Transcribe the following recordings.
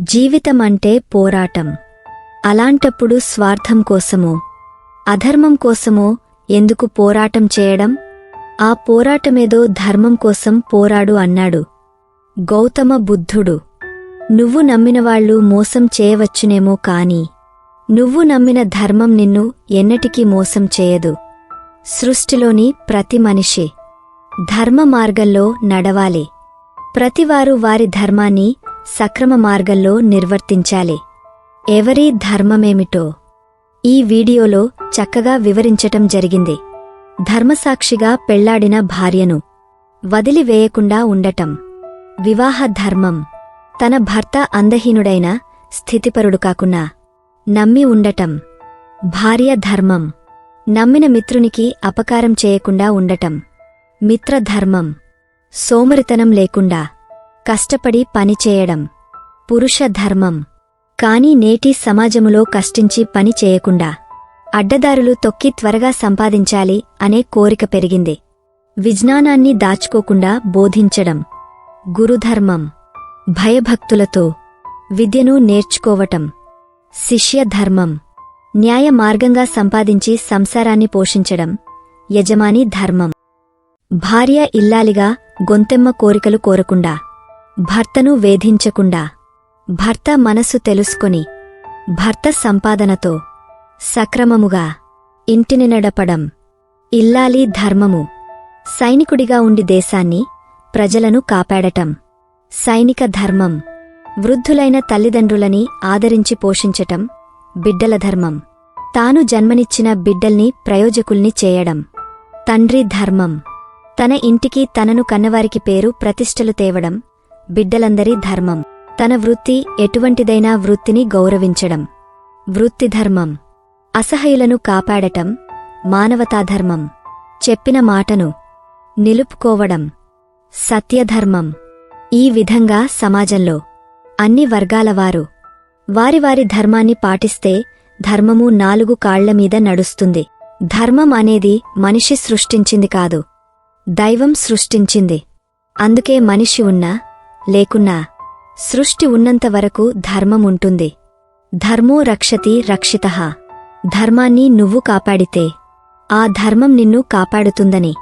జీవితం అంటే పోరాటం. అలాంటప్పుడు స్వార్థం కోసమో అధర్మం కోసమో ఎందుకు పోరాటం చేయడం? ఆ పోరాటమేదో ధర్మం కోసం పోరాడు అన్నాడు. గౌతమ బుద్ధుడు. నువ్వు నమ్మినవాళ్ళు మోసం చేయవచ్చునేమో కాని నువ్వు నమ్మిన ధర్మం నిన్ను ఎన్నటికీ మోసం చేయదు. సృష్టిలోని ప్రతి మనిషి ధర్మ మార్గంలో నడవాలి. ప్రతివారు వారి ధర్మాన్ని సక్రమ మార్గంలో నిర్వర్తించాలి. ఎవరి ధర్మమేమిటో ఈ వీడియోలో చక్కగా వివరించటం జరిగింది. ధర్మసాక్షిగా పెళ్ళాడిన భార్యను వదిలివేయకుండా ఉండటం. వివాహ ధర్మం తన భర్త అందహీనుడైన స్థితిపరుడు కాకున్నా నమ్మి ఉండటం. భార్య ధర్మం నమ్మిన మిత్రునికి అపకారం చేయకుండా ఉండటం. మిత్రధర్మం సోమరితనం లేకుండా కష్టపడి పనిచేయడం. పురుష ధర్మం. కాని నేటి సమాజములో కష్టించి పని చేయకుండా అడ్డదారులు తొక్కి త్వరగా సంపాదించాలి అనే కోరిక పెరిగింది. విజ్ఞానాన్ని దాచుకోకుండా బోధించడం. గురుధర్మం. భయభక్తులతో విద్యను నేర్చుకోవటం. శిష్యధర్మం. న్యాయ మార్గంగా సంపాదించి సంసారాన్ని పోషించడం. యజమాని ధర్మం. భార్య ఇల్లాలిగా గొంతెమ్మ కోరికలు కోరకుండా భర్తను వేధించకుండా భర్త మనసు తెలుసుకొని భర్త సంపాదనతో సక్రమముగా ఇంటిని నడపడం ఇల్లాలి ధర్మము. సైనికుడిగా ఉండి దేశాన్ని ప్రజలను కాపాడటం. సైనిక ధర్మం. వృద్ధులైన తల్లిదండ్రులని ఆదరించి పోషించటం బిడ్డల ధర్మం. తాను జన్మనిచ్చిన బిడ్డల్ని ప్రయోజకుల్ని చేయడం. తండ్రి ధర్మం. తన ఇంటికి తనను కన్నవారికి పేరు ప్రతిష్టలు తేవడం. బిడ్డలందరి ధర్మం. తన వృత్తి ఎటువంటిదైనా వృత్తిని గౌరవించడం. వృత్తి ధర్మం. అసహయులను కాపాడటం. మానవతాధర్మం చెప్పిన మాటను నిలుపుకోవడం. సత్యధర్మం. ఈ విధంగా సమాజంలో అన్ని వర్గాలవారు వారివారి ధర్మాన్ని పాటిస్తే ధర్మము నాలుగు కాళ్ళమీద నడుస్తుంది. ధర్మం అనేది మనిషి సృష్టించింది కాదు. దైవం సృష్టించింది. అందుకే మనిషి ఉన్నా లేకున్నా సృష్టి ఉన్నంతవరకు ధర్మముంటుంది ధర్మో రక్షతి రక్షితః. ధర్మాన్ని నువ్వు కాపాడితే ఆ ధర్మం నిన్ను కాపాడుతుందని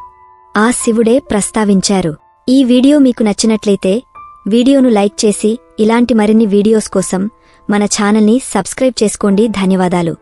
ఆ శివుడే ప్రస్తావించారు. ఈ వీడియో మీకు నచ్చినట్లయితే వీడియోను లైక్ చేసి ఇలాంటి మరిన్ని వీడియోస్ కోసం మన ఛానల్ని సబ్స్క్రైబ్ చేసుకోండి. ధన్యవాదాలు.